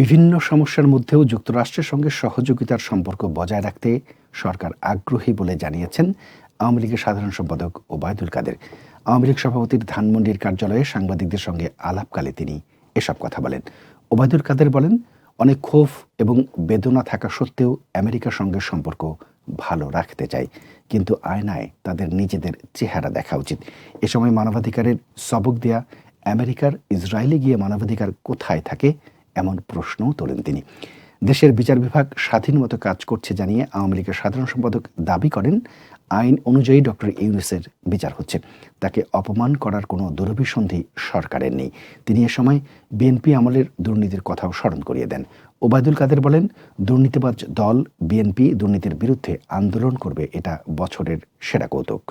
বিভিন্ন সমস্যার মধ্যেও যুক্তরাষ্ট্রের সঙ্গে সহযোগিতার সম্পর্ক বজায় রাখতে সরকার আগ্রহী বলে জানিয়েছেন আওয়ামী লীগের সাধারণ সম্পাদক ওবায়দুল কাদের। আওয়ামী লীগ সভাপতির ধানমন্ডির কার্যালয়ে সাংবাদিকদের সঙ্গে আলাপকালে তিনি এসব কথা বলেন। ওবায়দুল কাদের বলেন, অনেক ক্ষোভ এবং বেদনা থাকা সত্ত্বেও আমেরিকার সঙ্গে সম্পর্ক ভালো রাখতে চাই, কিন্তু আয়নায় তাদের নিজেদের চেহারা দেখা উচিত। এ সময় মানবাধিকারের সবক দেয়া আমেরিকার ইসরায়েলে গিয়ে মানবাধিকার কোথায় থাকে এমন প্রশ্নও তোলেন তিনি। দেশের বিচার বিভাগ স্বাধীন মতো কাজ করছে জানিয়ে আওয়ামী লীগের সাধারণ সম্পাদক দাবি করেন, আইন অনুযায়ী ডক্টর ইউনুসের বিচার হচ্ছে। তাকে অপমান করার কোনো দুরভিসন্ধি সরকারের নেই। তিনি এ সময় বিএনপি আমলের দুর্নীতির কথাও স্মরণ করিয়ে দেন। ওবায়দুল কাদের বলেন, দুর্নীতিবাজ দল বিএনপি দুর্নীতির বিরুদ্ধে আন্দোলন করবে এটা বছরের সেরা কৌতুক।